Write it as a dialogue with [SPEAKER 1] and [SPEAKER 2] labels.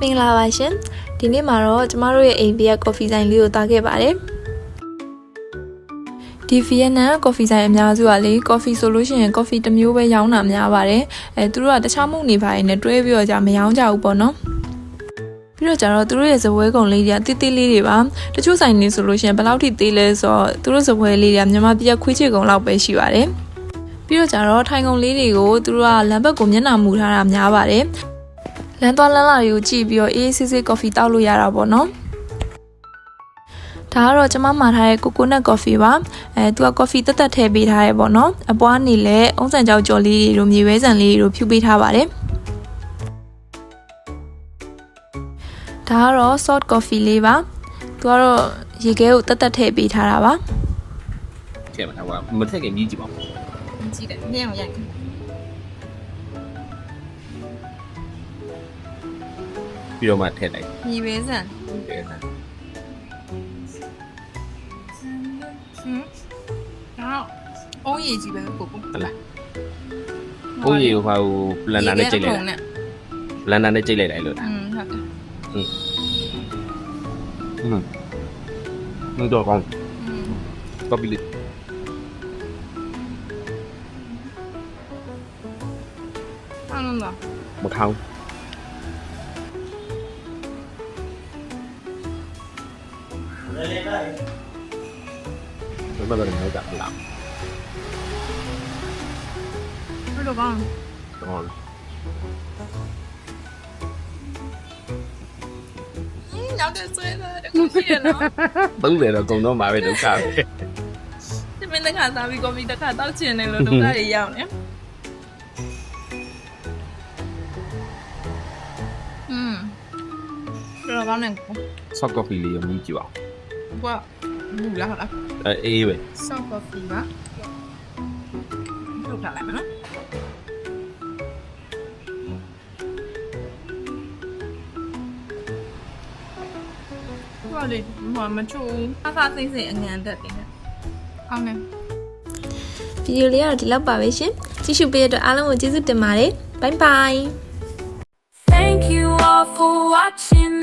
[SPEAKER 1] မင်္ဂလာပါရှင်ဒီနေ့မှာတော့ကျမတို့ရဲ့အိမ်ဘေးကကော်ဖီဆိုင်လေးကိုတားခဲ့ပါတယ်ဒီဗီယက်နမ်ကော်ဖီဆိုင်အများစုကလေကော်ဖီဆိုလို့ရှိရင်ကော်ဖီတစ်မျိုးပဲရောင်းတာများပါတယ်အဲသူတို့ကတခြားမှုန့်နေပါရင်လည်းတွဲပြီးတော့じゃမရောင်းကြဘူးပေါ့နော်ပြီးတော့ကြတော့သူတို့ရဲ့ဇပွဲကုံလေးတွေကတိတိလေးတွေပါတချို့ဆိုင်နေဆိုလို့ရှိရင်ဘယ်လောက်ထိသေးလဲဆိုတော့သူတို့ဇပွဲလေးတွေကမြန်မာပြည်ခွေးချေကုံလောက်ပဲရှိပါတယ်ပြီးတော့ကြတော့ထိုင်ကုံလေးတွေကိုသူတို့ကလမ်းဘက်ကိုမျက်နှာမူထားတာများပါတယ် လမ်းသွားလမ်းလာတွေကိုကြည့်ပြီးတော့အေးအေးဆေးဆေးကော်ဖီတောက်လို့ရတာပေါ့နော်ဒါကတော့ကျွန်မမှာထားတဲ့ကိုကိုနက်ကော်ဖီပါအဲသူကကော်ဖီတက်တက်ထည့်ပေးထားရဲပေါ့နော်အပွားနေလဲအုံးစံကြောက်ကြော်လေးတွေတို့မြေဝဲဆန်လေးတွေတို့ဖြူပေးထားပါတယ်ဒါကတော့ short coffee လေးပါသူကတော့ရေခဲကိုတက်တက်ထည့်ပေးထားတာပါ
[SPEAKER 2] ထည့်မှာဟိုကမထည့်ခင်မြည်ကြည့်ပါဦး
[SPEAKER 3] ကြည့်တယ်ညံ့အောင်ရိုက်
[SPEAKER 2] ပြီးတော့မှထည့်လိုက်
[SPEAKER 3] ညီဝေးဆန်
[SPEAKER 2] တယ်ဆန်
[SPEAKER 3] ဟင်ဒါအိုးရည်ကြီးပဲကိုကို
[SPEAKER 2] ဟုတ်လားအိုးရည်ကိုဟိုဘလန်ဒါနဲ့ချိန်လိုက်တာဘလန်ဒါနဲ့ချိန်လိုက်တယ်လို့လား
[SPEAKER 3] ဟုတ်တယ်
[SPEAKER 2] ဟင်းဟင်းတော့ကောင်းတော့ပြီလေ
[SPEAKER 3] အားလုံးလား
[SPEAKER 2] မထောင်း ဘယ်မှာလဲတော့ကလာ
[SPEAKER 3] ဘယ်လိုကောင်း
[SPEAKER 2] တော့
[SPEAKER 3] ဟင်းနောက်တဲ့ဆွဲတာတခုရှိရနော်
[SPEAKER 2] သုံးတယ်တော့ကုံတော့မှာပဲဒုက္ခပဲ
[SPEAKER 3] ဒီမင်းတခါစားပြီးကော်ဖီတခါတောက်ချင်တယ်လို့ဒုက္ခတွေရောက်နေอืมဘယ်လိုကောင်းလဲကို
[SPEAKER 2] ဆော့ကော်ဖီလေးရောမြည်ကြည့်ပါဦး
[SPEAKER 3] ကွာဘူးလားဟုတ်လား
[SPEAKER 2] အဲအေးပဲ
[SPEAKER 3] ဆော့ကော်ဖီပါထုတ်ထားလိုက်မယ်နော်ဟိုလေဟိုမချိုးအခါစိမ့်စိမ့်အငန်တက်တယ်ဟုတ်နေ
[SPEAKER 1] ဗီဒီယိုလေးကတော့ဒီလောက်ပါပဲရှင်ကြည့်ရှုပေးတဲ့အတွက်အားလုံးကိုကျေးဇူးတင်ပါတယ်ဘိုင်ဘိုင်
[SPEAKER 4] Thank you all for watching this here video.